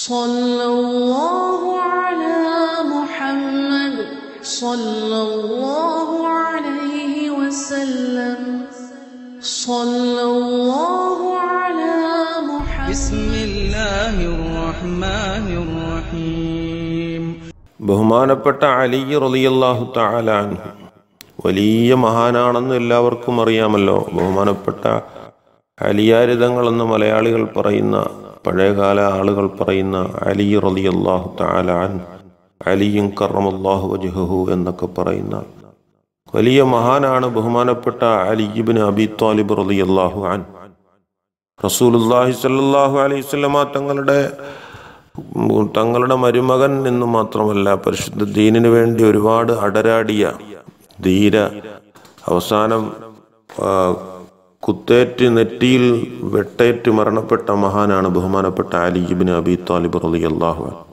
صلى الله على محمد صلى الله عليه وسلم صلى الله على محمد بسم الله الرحمن الرحيم ബഹുമാനപ്പെട്ട അലി റളിയല്ലാഹു തആല അൻഹു വലിയ മഹാനാണെന്ന് എല്ലാവർക്കും അറിയാമല്ലോ ബഹുമാനപ്പെട്ട അലിയാരിതങ്ങളെന്ന് മലയാളികൾ പറയുന്ന പഴയകാല ആളുകൾ പറയുന്ന അലി റളിയല്ലാഹു അള്ളാഹു താലാൻ അലിയും കറമല്ലാഹു വജഹു എന്നൊക്കെ പറയുന്ന വലിയ മഹാനാണ് ബഹുമാനപ്പെട്ട അലിബിൻ അബി താലിബ് റളിയല്ലാഹു ആൻ റസൂലുള്ളാഹി സ്വല്ലല്ലാഹു അലൈഹി വസല്ലമ തങ്ങളുടെ തങ്ങളുടെ മരുമകൻ എന്നു മാത്രമല്ല പരിശുദ്ധ ദീനിന് വേണ്ടി ഒരുപാട് അടരാടിയ ധീര അവസാനം കുത്തേറ്റ് നെറ്റിയിൽ വെട്ടേറ്റ് മരണപ്പെട്ട മഹാനാണ് ബഹുമാനപ്പെട്ട അലിബിൻ അബി താലിബ് റളിയല്ലാഹു അള്ളാഹു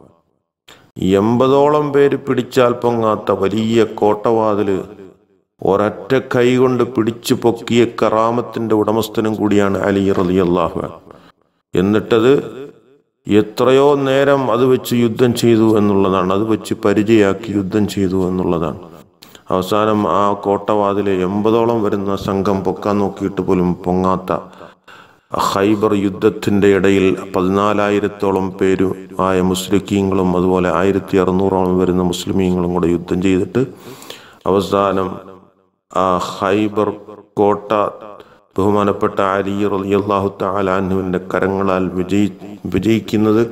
എൺപതോളം പേര് പിടിച്ചാൽ പൊങ്ങാത്ത വലിയ കോട്ടവാതിൽ ഒരൊറ്റ കൈ കൊണ്ട് പിടിച്ചു പൊക്കിയ കറാമത്തിന്റെ ഉടമസ്ഥനും കൂടിയാണ് അലി റലി അള്ളാഹു എന്നിട്ടത് എത്രയോ നേരം അത് വെച്ച് യുദ്ധം ചെയ്തു എന്നുള്ളതാണ്. അത് വെച്ച് പരിചയാക്കി യുദ്ധം ചെയ്തു എന്നുള്ളതാണ്. അവസാനം ആ കോട്ടവാതിലെ എൺപതോളം വരുന്ന സംഘം പൊക്കാൻ നോക്കിയിട്ട് പോലും പൊങ്ങാത്ത ഹൈബർ യുദ്ധത്തിന്റെ ഇടയിൽ പതിനാലായിരത്തോളം പേരും ആയ മുസ്ലിക്കീങ്ങളും അതുപോലെ ആയിരത്തി അറുന്നൂറോളം വരുന്ന മുസ്ലിമീങ്ങളും കൂടെ യുദ്ധം ചെയ്തിട്ട് അവസാനം ആ ഹൈബർ കോട്ട ബഹുമാനപ്പെട്ട അലി റളിയല്ലാഹു തആല അൻഹുവിന്റെ കരങ്ങളാൽ വിജയി വിജയിക്കുന്നത്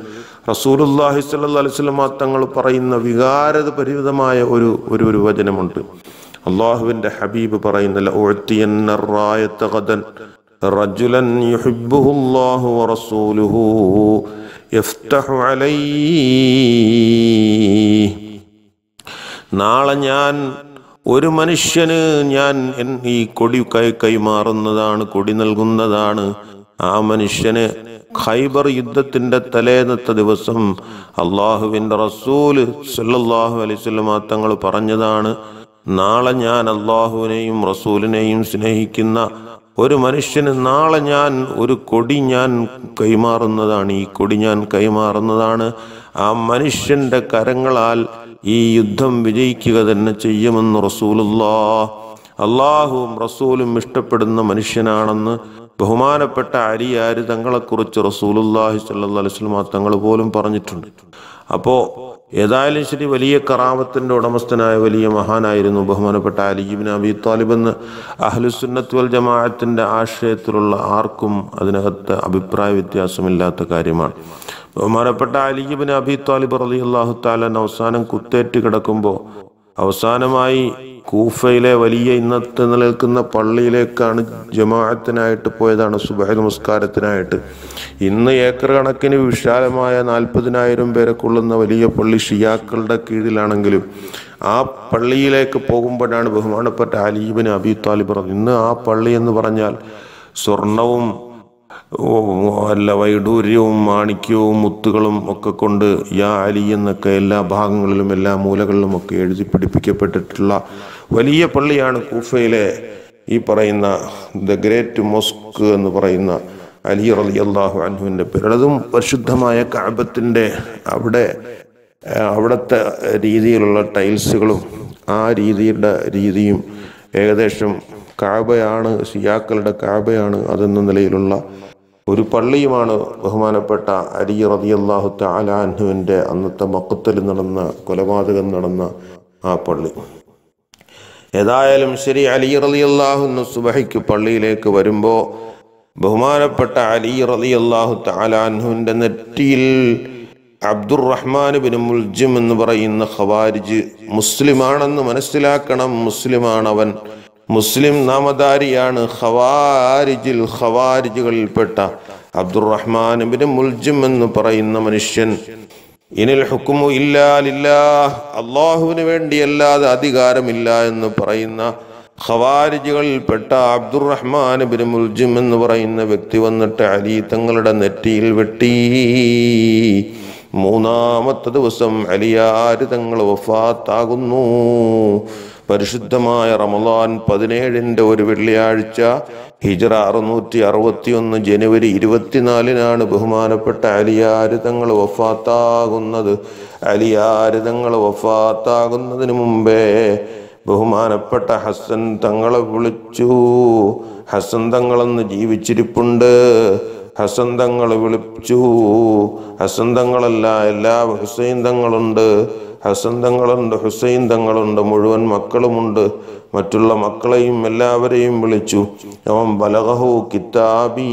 സ്വല്ലല്ലാഹു അലൈഹി വസല്ലം തങ്ങൾ പറയുന്ന വികാരത പരിമിതമായ ഒരു ഒരു ഒരു വചനമുണ്ട്. അള്ളാഹുവിന്റെ ഹബീബ് പറയുന്നില്ല റജുലൻ യുഹിബ്ബുഹു അല്ലാഹു വറസൂലുഹു യഫ്തഹു അലൈഹി. നാളെ ഞാൻ ഒരു മനുഷ്യന് ഞാൻ ഈ കൊടി കൈ കൈമാറുന്നതാണ് കൊടി നൽകുന്നതാണ്. ആ മനുഷ്യന് ഖൈബർ യുദ്ധത്തിന്റെ തലേന്നത്തെ ദിവസം അള്ളാഹുവിന്റെ റസൂൽ സല്ലാഹു അലൈഹി വസല്ലമ തങ്ങൾ പറഞ്ഞതാണ് നാളെ ഞാൻ അള്ളാഹുവിനെയും റസൂലിനെയും സ്നേഹിക്കുന്ന ഒരു മനുഷ്യന് നാളെ ഞാൻ ഒരു കൊടി ഞാൻ കൈമാറുന്നതാണ് ഈ കൊടി ഞാൻ കൈമാറുന്നതാണ്. ആ മനുഷ്യന്റെ കരങ്ങളാൽ ഈ യുദ്ധം വിജയിക്കുക തന്നെ ചെയ്യുമെന്ന് റസൂലുള്ള അള്ളാഹുവും റസൂലും ഇഷ്ടപ്പെടുന്ന മനുഷ്യനാണെന്ന് ബഹുമാനപ്പെട്ട അരിയാര് തങ്ങളെക്കുറിച്ച് റസൂലുല്ലാഹി വസല്ലം തങ്ങൾ പോലും പറഞ്ഞിട്ടുണ്ട്. അപ്പോ ഏതായാലും ശരി വലിയ കറാമത്തിന്റെ ഉടമസ്ഥനായ വലിയ മഹാനായിരുന്നു ബഹുമാനപ്പെട്ട അലിബിൻ അബി താലിബ് എന്ന് അഹ്ലുസുന്നത്ത് വൽ ജമാഅത്തിന്റെ ആശയത്തിലുള്ള ആർക്കും അതിനകത്ത് അഭിപ്രായ വ്യത്യാസമില്ലാത്ത കാര്യമാണ്. ബഹുമാനപ്പെട്ട അലിബിൻ അബി താലിബ് റലി അള്ളാഹു താലൻ അവസാനം കുത്തേറ്റ് കിടക്കുമ്പോൾ അവസാനമായി കൂഫയിലെ വലിയ ഇന്നത്തെ നിലനിൽക്കുന്ന പള്ളിയിലേക്കാണ് ജമാഅത്തിനായിട്ട് പോയതാണ് സുബഹ നമസ്കാരത്തിനായിട്ട് ഇന്ന് ഏക്കർ കണക്കിന് വിശാലമായ നാൽപ്പതിനായിരം പേരെ കൊള്ളുന്ന വലിയ പള്ളി ഷിയാക്കളുടെ കീഴിലാണെങ്കിലും ആ പള്ളിയിലേക്ക് പോകുമ്പോഴാണ് ബഹുമാനപ്പെട്ട അലീബിന് അബി താലിബ് പറഞ്ഞത്. ഇന്ന് ആ പള്ളി എന്ന് പറഞ്ഞാൽ സ്വർണവും അല്ല വൈഡൂര്യവും മാണിക്യവും മുത്തുകളും ഒക്കെ കൊണ്ട് യാ അലി എന്നൊക്കെ എല്ലാ ഭാഗങ്ങളിലും എല്ലാ മൂലകളിലും ഒക്കെ എഴുതി പിടിപ്പിക്കപ്പെട്ടിട്ടുള്ള വലിയ പള്ളിയാണ് കൂഫയിലെ ഈ പറയുന്ന ദ ഗ്രേറ്റ് മൊസ്ക് എന്ന് പറയുന്ന അലി റലി അള്ളാഹു അൻഹുവിന്റെ പേരുള്ളതും പരിശുദ്ധമായ കാബത്തിന്റെ അവിടെ അവിടുത്തെ രീതിയിലുള്ള ടൈൽസുകളും ആ രീതിയുടെ രീതിയും ഏകദേശം കാബയാണ് സിയാക്കളുടെ കാബയാണ് അതെന്ന നിലയിലുള്ള ഒരു പള്ളിയുമാണ് ബഹുമാനപ്പെട്ട അലി റതിയല്ലാഹു താലാൻഹുവിന്റെ അന്നത്തെ മക്കത്തിൽ നടന്ന കൊലപാതകം നടന്ന ആ പള്ളി. ഏതായാലും ശരി അലി റളിയല്ലാഹു സുബഹിക്ക് പള്ളിയിലേക്ക് വരുമ്പോൾ ബഹുമാനപ്പെട്ട അലി റളിയല്ലാഹു തആലാൻഹുവിന്റെ നെറ്റിയിൽ അബ്ദുറഹ്മാൻ ബിൻ മുൽജിം എന്ന് പറയുന്ന ഖവാരിജ് മുസ്ലിമാണെന്ന് മനസ്സിലാക്കണം. മുസ്ലിമാണവൻ മുസ്ലിം നാമധാരിയാണ് ഖവാരിജിൽ ഖവാരിജുകളിൽപ്പെട്ട അബ്ദുറഹ്മാൻ മുൽജിം എന്ന് പറയുന്ന മനുഷ്യൻ. ഇനിൽ ഹുക്കുമു ഇല്ലാലില്ലാ അള്ളാഹുവിന് വേണ്ടിയല്ലാതെ അധികാരമില്ല എന്ന് പറയുന്ന ഖവാരിജുകളിൽപ്പെട്ട അബ്ദുറഹ്മാൻ ബിൻ മുൽജിം എന്ന് പറയുന്ന വ്യക്തി വന്നിട്ട് അലി തങ്ങളുടെ നെറ്റിയിൽ വെട്ടി. മൂന്നാമത്തെ ദിവസം അലിയാര് തങ്ങൾ വഫാത്താകുന്നു. പരിശുദ്ധമായ റമദാൻ പതിനേഴിന്റെ ഒരു വെള്ളിയാഴ്ച ഹിജറ അറുന്നൂറ്റി അറുപത്തിയൊന്ന് ജനുവരി ഇരുപത്തിനാലിനാണ് ബഹുമാനപ്പെട്ട അലിയാരിതങ്ങൾ വഫാത്താകുന്നത്. അലിയാരിതങ്ങൾ വഫാത്താകുന്നതിന് മുമ്പേ ബഹുമാനപ്പെട്ട ഹസൻ തങ്ങളെ വിളിച്ചു. ഹസൻ തങ്ങളെന്ന് ജീവിച്ചിരിപ്പുണ്ട്. ഹസന്തങ്ങൾ തങ്ങൾ വിളിച്ചു. ഹസൻ തങ്ങളല്ല എല്ലാ ഹുസൈൻ തങ്ങളുണ്ട്. ഹസൻ തങ്ങളുണ്ട് ഹുസൈൻ തങ്ങളുണ്ട് മുഴുവൻ മക്കളുമുണ്ട്. മറ്റുള്ള മക്കളെയും എല്ലാവരെയും വിളിച്ചു. അവൻ ബലഹു കിതാബി.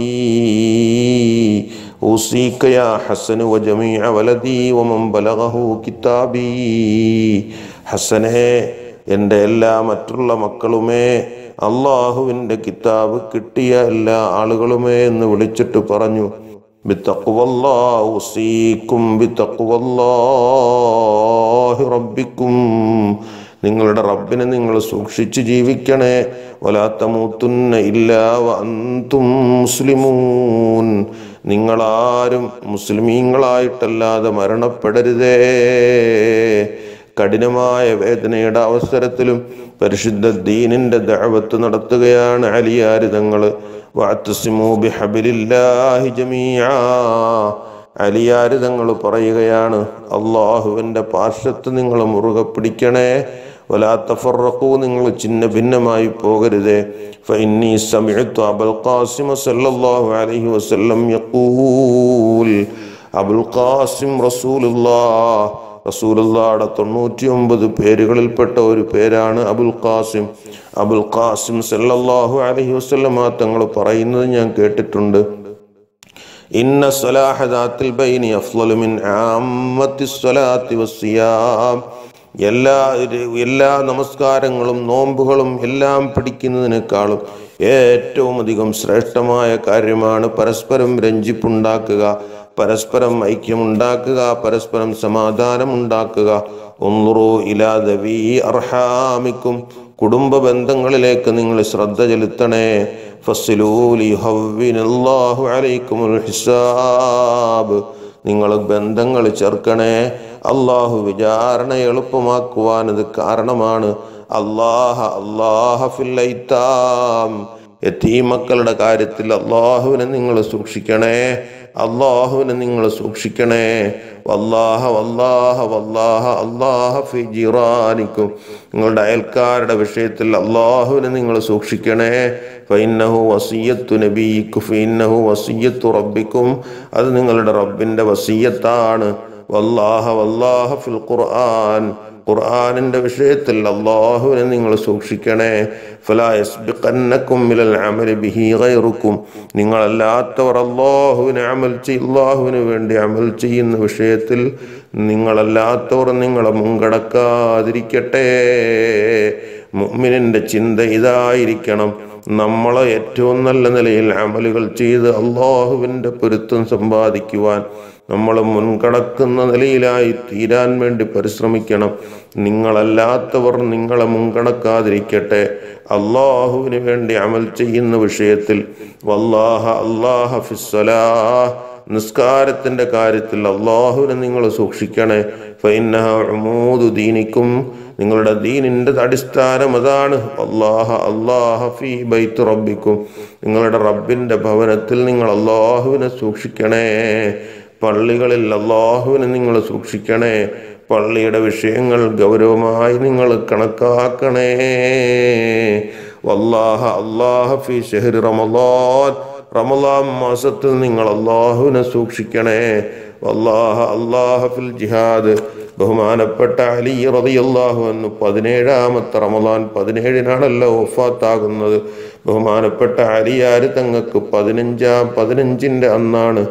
ഹസനെ എന്റെ എല്ലാ മറ്റുള്ള മക്കളുമേ അള്ളാഹുവിന്റെ കിതാബ് കിട്ടിയ എല്ലാ ആളുകളുമേ എന്ന് വിളിച്ചിട്ട് പറഞ്ഞു. ബിത്തഖ്വല്ലാ بتقوى الله ربكم നിങ്ങളുടെ റബ്ബിനെ നിങ്ങൾ സൂക്ഷിച്ച് ജീവിക്കണേ. വലാത്ത മൂത്തുന്ന ഇല്ലാ അന്തും മുസ്ലിമൂൻ. നിങ്ങളാരും മുസ്ലിമീങ്ങളായിട്ടല്ലാതെ മരണപ്പെടരുതേ. കഠിനമായ വേദനയുടെ അവസരത്തിലും പരിശുദ്ധ ദീനിന്റെ ദഴവത്ത് നടത്തുകയാണ് അലിയാരിതങ്ങൾ അലിയാരിതങ്ങൾ പറയുകയാണ് അള്ളാഹുവിന്റെ പാർശ്വത്ത് നിങ്ങൾ മുറുകെ പിടിക്കണേ. വലാത്തഫറക്കൂ നിങ്ങൾ ചിന്ന ഭിന്നമായി പോകരുതേ. ഫൈനി സമയത്തു അബുൽ ഖാസിമ സല്ലാഹു അലഹി വസ്ല്ലം യക്കൂൽ അബുൽ ഖാസിം റസൂലുല്ലാ റസൂലുള്ളാടെ തൊണ്ണൂറ്റി ഒമ്പത് പേരുകളിൽപ്പെട്ട ഒരു പേരാണ് അബുൽ ഖാസിം. അബുൽ ഖാസിം സല്ലല്ലാഹു അലൈഹി വസല്ലമ തങ്ങൾ പറയുന്നത് ഞാൻ കേട്ടിട്ടുണ്ട്. ഇന്ന സ്വലാഹദാത്തിൽ ബൈനി അഫ്ളലു മിൻ ആമ്മത്തി സ്വലാത്തി വസ്സിയാം. എല്ലാ എല്ലാ നമസ്കാരങ്ങളും നോമ്പുകളും എല്ലാം പിടിക്കുന്നതിനേക്കാളും ഏറ്റവും അധികം ശ്രേഷ്ഠമായ കാര്യമാണ് പരസ്പരം രഞ്ജിപ്പുണ്ടാക്കുക. പരസ്പരം ഐക്യമുണ്ടാക്കുക പരസ്പരം സമാധാനം ഉണ്ടാക്കുക ഒന്നുറു ഇലാദവി അർഹാമിക്കും. കുടുംബ ബന്ധങ്ങളിലേക്ക് നിങ്ങൾ ശ്രദ്ധ ചെലുത്തണേ. ഹവ്വിനല്ലാഹു അലൈക്കുമുൽ ഹിസാബ്. നിങ്ങൾ ബന്ധങ്ങൾ ചേർക്കണേ. അള്ളാഹു വിചാരണ എളുപ്പമാക്കുവാൻ ഇത് കാരണമാണ്. അള്ളാഹ അള്ളാഹ ഫില്ലൈത്താം എത്തീമക്കളുടെ കാര്യത്തിൽ അള്ളാഹുവിനെ നിങ്ങൾ സൂക്ഷിക്കണേ. അള്ളാഹുവിനെ നിങ്ങൾ സൂക്ഷിക്കണേ. വല്ലാഹ വല്ലാഹ വല്ലാഹ അള്ളാഹ ഫി ജിറാനിക്കും. നിങ്ങളുടെ അയൽക്കാരുടെ വിഷയത്തിൽ അള്ളാഹുവിനെ നിങ്ങൾ സൂക്ഷിക്കണേ. ഫൈന്നഹു വസീയത്തു നബീക്കു ഫൈന്നഹു വസീയത്തു റബ്ബിക്കും. അത് നിങ്ങളുടെ റബ്ബിന്റെ വസീയത്താണ്. വല്ലാഹ വല്ലാഹ ഫിൽ ഖുർആൻ. ഖുർആനിന്റെ വിഷയത്തിൽ അള്ളാഹുവിനെ നിങ്ങൾ സൂക്ഷിക്കണേ. അമലി ബിഹി ഗൈറുക്കും. നിങ്ങളല്ലാത്തവർ അള്ളാഹുവിനെ അമൽ അള്ളാഹുവിന് വേണ്ടി അമൽ ചെയ്യുന്ന വിഷയത്തിൽ നിങ്ങളല്ലാത്തവർ നിങ്ങളെ മുൻകടക്കാതിരിക്കട്ടെ. മുഅ്മിനിന്റെ ചിന്ത ഇതായിരിക്കണം. നമ്മളെ ഏറ്റവും നല്ല നിലയിൽ അമലുകൾ ചെയ്ത് അള്ളാഹുവിന്റെ പൊരുത്തം സമ്പാദിക്കുവാൻ നമ്മൾ മുൻകടക്കുന്ന നിലയിലായി തീരാൻ വേണ്ടി പരിശ്രമിക്കണം. നിങ്ങളല്ലാത്തവർ നിങ്ങളെ മുൻകടക്കാതിരിക്കട്ടെ അള്ളാഹുവിന് വേണ്ടി അമൽ ചെയ്യുന്ന വിഷയത്തിൽ വല്ലാഹ അള്ളാഹ ഫിസ്വലാ നിസ്കാരത്തിന്റെ കാര്യത്തിൽ അള്ളാഹുവിനെ നിങ്ങൾ സൂക്ഷിക്കണേ. ഫൈനഹ നിങ്ങളുടെ ദീനിന്റെ അടിസ്ഥാനം അതാണ്. അള്ളാഹ അള്ളാഹ ഫീ ബൈത്ത് റബ്ബിക്കും. നിങ്ങളുടെ റബ്ബിന്റെ ഭവനത്തിൽ നിങ്ങൾ അള്ളാഹുവിനെ സൂക്ഷിക്കണേ. പള്ളികളിൽ അള്ളാഹുവിനെ നിങ്ങൾ സൂക്ഷിക്കണേ. പള്ളിയുടെ വിഷയങ്ങൾ ഗൗരവമായി നിങ്ങൾ കണക്കാക്കണേ. വല്ലാഹ അള്ളാഹ ഫി ഷെഹരി റമലാൻ റമലാം മാസത്തിൽ നിങ്ങൾ അള്ളാഹുവിനെ സൂക്ഷിക്കണേ. വല്ലാഹ അള്ളാഹ ഫിൽ ജിഹാദ്. ബഹുമാനപ്പെട്ട അലി റതിയല്ലാഹു അൻഹു പതിനേഴാമത്തെ റമദാൻ പതിനേഴിനാണല്ലോ ഒഫാത്താകുന്നത് ബഹുമാനപ്പെട്ട അലി ആര് തങ്ങൾക്ക് പതിനഞ്ചാം പതിനഞ്ചിന്റെ അന്നാണ്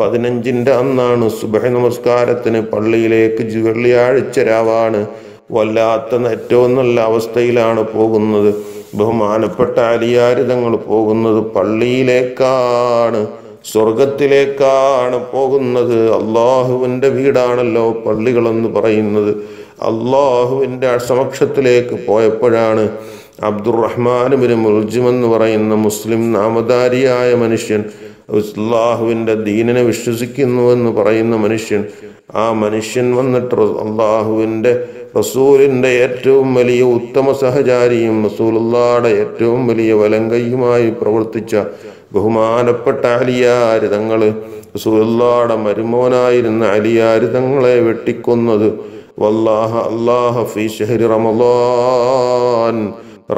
പതിനഞ്ചിന്റെ അന്നാണ് സുബഹ നമസ്കാരത്തിന് പള്ളിയിലേക്ക് വെള്ളിയാഴ്ച രാവാണ് വല്ലാത്ത ഏറ്റവും നല്ല അവസ്ഥയിലാണ് പോകുന്നത്. ബഹുമാനപ്പെട്ട അലിയാര് തങ്ങൾ പോകുന്നത് പള്ളിയിലേക്കാണ്. സ്വർഗത്തിലേക്കാണ് പോകുന്നത്. അള്ളാഹുവിന്റെ വീടാണല്ലോ പള്ളികളെന്ന് പറയുന്നത്. അള്ളാഹുവിന്റെ സമക്ഷത്തിലേക്ക് പോയപ്പോഴാണ് അബ്ദുറഹ്മാൻ ബിൻ മുൽജിം എന്ന് പറയുന്ന മുസ്ലിം നാമധാരിയായ മനുഷ്യൻ അള്ളാഹുവിന്റെ ദീനിനെ വിശ്വസിക്കുന്നുവെന്ന് പറയുന്ന മനുഷ്യൻ. ആ മനുഷ്യൻ വന്നിട്ട് അള്ളാഹുവിന്റെ റസൂലിന്റെ ഏറ്റവും വലിയ ഉത്തമ സഹചാരിയും റസൂലുള്ളാടെ ഏറ്റവും വലിയ വലങ്കയുമായി പ്രവർത്തിച്ച ബഹുമാനപ്പെട്ട അലിയാര് തങ്ങൾ റസൂലുള്ളാടെ മരുമോനായിരുന്ന അലിയാര് തങ്ങളെ വെട്ടിക്കൊന്നത്. വല്ലാഹ അല്ലാഹ ഫി ഷഹരി റമലാൻ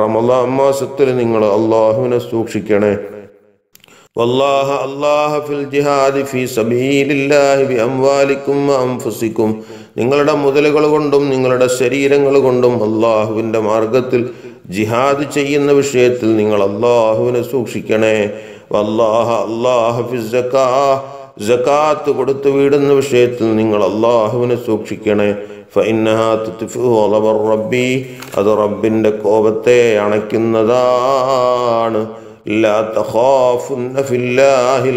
റമലാൻ മാസത്തിൽ നിങ്ങൾ അള്ളാഹുവിനെ സൂക്ഷിക്കണേ. വല്ലാഹ അല്ലാഹ ഫിൽ ജിഹാദി ഫി സബീലില്ലാഹി ബി അംവാലിക്കും അംഫസിക്കും. നിങ്ങളുടെ മുതലുകൾ കൊണ്ടും നിങ്ങളുടെ ശരീരങ്ങൾ കൊണ്ടും അള്ളാഹുവിന്റെ മാർഗത്തിൽ ജിഹാദ് ചെയ്യുന്ന വിഷയത്തിൽ നിങ്ങൾ അള്ളാഹുവിനെ സൂക്ഷിക്കണേ. അല്ലാഹ അള്ളാഹ ജക്കാത്ത് കൊടുത്തു വീടുന്ന വിഷയത്തിൽ നിങ്ങൾ അള്ളാഹുവിനെ സൂക്ഷിക്കണേ. റബ്ബി അത് റബ്ബിന്റെ കോപത്തെ അണയ്ക്കുന്നതാണ്. ലാ തഖാഫുന്ന ഫില്ലാഹി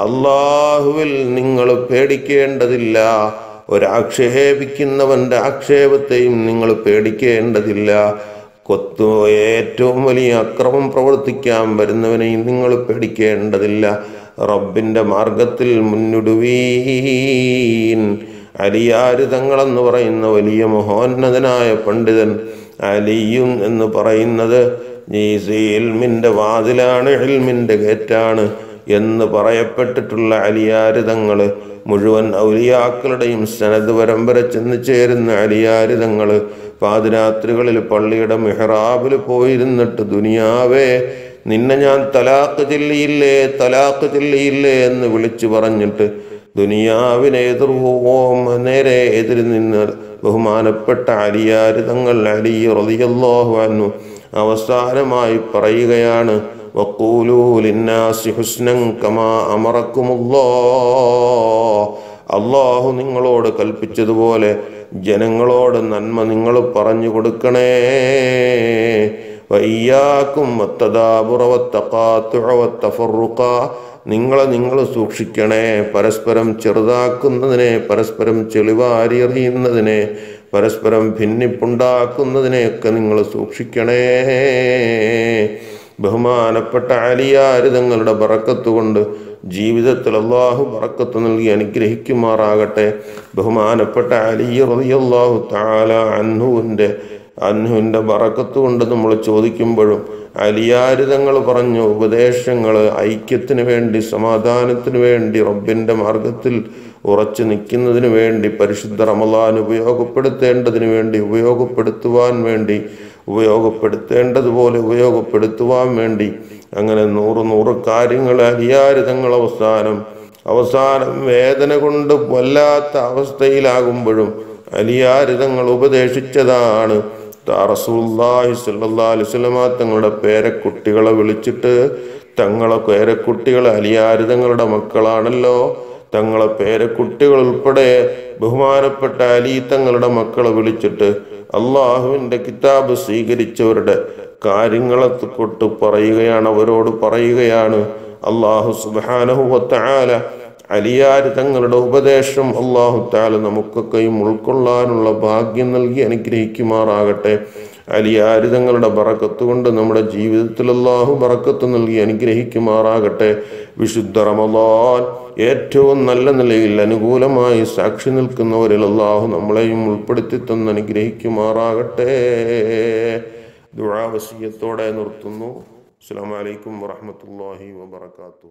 അള്ളാഹുവിൽ നിങ്ങൾ പേടിക്കേണ്ടതില്ല. ഒരാക്ഷേപിക്കുന്നവന്റെ ആക്ഷേപത്തെയും നിങ്ങൾ പേടിക്കേണ്ടതില്ല. കൊത്തു ഏറ്റവും വലിയ അക്രമം പ്രവർത്തിക്കാൻ വരുന്നവനെയും നിങ്ങൾ പേടിക്കേണ്ടതില്ല. റബ്ബിന്റെ മാർഗത്തിൽ മുന്നിടുവീൻ. അലിയാര് തങ്ങളെന്ന് പറയുന്ന വലിയ മഹോന്നതനായ പണ്ഡിതൻ അലിയും എന്ന് പറയുന്നത്. ഇൽമിന്റെ വാതിലാണ് എൽമിന്റെ ഗേറ്റാണ്. എന്ന് പറയപ്പെട്ടിട്ടുള്ള അലിയാരിതങ്ങൾ മുഴുവൻ ഔലിയാക്കളുടെയും സനത് പരമ്പര ചെന്ന് ചേരുന്ന അലിയാരിതങ്ങൾ പാതിരാത്രികളിൽ പള്ളിയുടെ മെഹ്റാബിൽ പോയിരുന്നിട്ട് ദുനിയാവേ നിന്നെ ഞാൻ തലാക്ക് ചെല്ലിയില്ലേ തലാക്ക് ചെല്ലിയില്ലേ എന്ന് വിളിച്ചു പറഞ്ഞിട്ട് ദുനിയാവിനെ എതിർവോം നേരെ എതിര് നിന്ന് ബഹുമാനപ്പെട്ട അലിയാരിതങ്ങൾ അലി റളിയല്ലാഹു അൻഹു അവസാനമായി പറയുകയാണ് വഖൂലൂ حسنا ഹുസ്നൻ കമാ الله അള്ളാഹു നിങ്ങളോട് കൽപ്പിച്ചതുപോലെ ജനങ്ങളോട് നന്മ നിങ്ങൾ പറഞ്ഞു കൊടുക്കണേ. വയ്യാക്കും നിങ്ങളെ നിങ്ങൾ സൂക്ഷിക്കണേ. പരസ്പരം ചെറുതാക്കുന്നതിനെ പരസ്പരം ചെളിവാരിയെറിയുന്നതിനെ പരസ്പരം ഭിന്നിപ്പുണ്ടാക്കുന്നതിനെയൊക്കെ നിങ്ങൾ സൂക്ഷിക്കണേ. ബഹുമാനപ്പെട്ട അലിയാര് ബറക്കത്ത് കൊണ്ട് ജീവിതത്തിൽ അള്ളാഹു ബറക്കത്ത് നൽകി അനുഗ്രഹിക്കുമാറാകട്ടെ. ബഹുമാനപ്പെട്ട അലി റളിയല്ലാഹു താല അൻഹുവിന്റെ അൻഹുവിന്റെ ബറക്കത്ത് കൊണ്ട് നമ്മൾ ചോദിക്കുമ്പോഴും അലിയാരിതങ്ങൾ പറഞ്ഞ ഉപദേശങ്ങൾ ഐക്യത്തിന് വേണ്ടി സമാധാനത്തിന് വേണ്ടി റബ്ബിന്റെ മാർഗത്തിൽ ഉറച്ചു നിൽക്കുന്നതിന് വേണ്ടി പരിശുദ്ധ റമലാൻ ഉപയോഗപ്പെടുത്തേണ്ടതിന് വേണ്ടി ഉപയോഗപ്പെടുത്തുവാൻ വേണ്ടി ഉപയോഗപ്പെടുത്തേണ്ടതുപോലെ ഉപയോഗപ്പെടുത്തുവാൻ വേണ്ടി അങ്ങനെ നൂറ് നൂറ് കാര്യങ്ങൾ അലിയാര് തങ്ങൾ അവസാനം അവസാനം വേദന കൊണ്ട് വല്ലാത്ത അവസ്ഥയിലാകുമ്പോഴും അലിയാരിതങ്ങൾ ഉപദേശിച്ചതാണ്. തങ്ങളുടെ പേരക്കുട്ടികളെ വിളിച്ചിട്ട് തങ്ങളെ പേരക്കുട്ടികൾ അലിയാരിതങ്ങളുടെ മക്കളാണല്ലോ തങ്ങളെ പേരക്കുട്ടികൾ ഉൾപ്പെടെ ബഹുമാനപ്പെട്ട അലി തങ്ങളുടെ മക്കളെ വിളിച്ചിട്ട് അള്ളാഹുവിന്റെ കിതാബ് സ്വീകരിച്ചവരുടെ കാര്യങ്ങളെ പറയുകയാണ് അവരോട് പറയുകയാണ്. അള്ളാഹു സുബാനഹുവത്താല അലിയാര് തങ്ങളുടെ ഉപദേശം അള്ളാഹു താല നമുക്കൊക്കെയും ഉൾക്കൊള്ളാനുള്ള ഭാഗ്യം നൽകി അനുഗ്രഹിക്കുമാറാകട്ടെ. അലിയാര് തങ്ങളുടെ ബറക്കത്ത് കൊണ്ട് നമ്മുടെ ജീവിതത്തിൽ അള്ളാഹു ബറക്കത്ത് നൽകി അനുഗ്രഹിക്കുമാറാകട്ടെ. വിശുദ്ധ റമദാൻ ഏറ്റവും നല്ല നിലയിൽ അനുകൂലമായി സാക്ഷി നിൽക്കുന്നവരിൽ അള്ളാഹു നമ്മളെയും ഉൾപ്പെടുത്തി തന്ന് അനുഗ്രഹിക്കുമാറാകട്ടെ. ദുഴാവസീയത്തോടെ നിർത്തുന്നു. അസ്സാം വലൈക്കും വാഹമത്തല്ലാഹി വാബർക്കാത്തു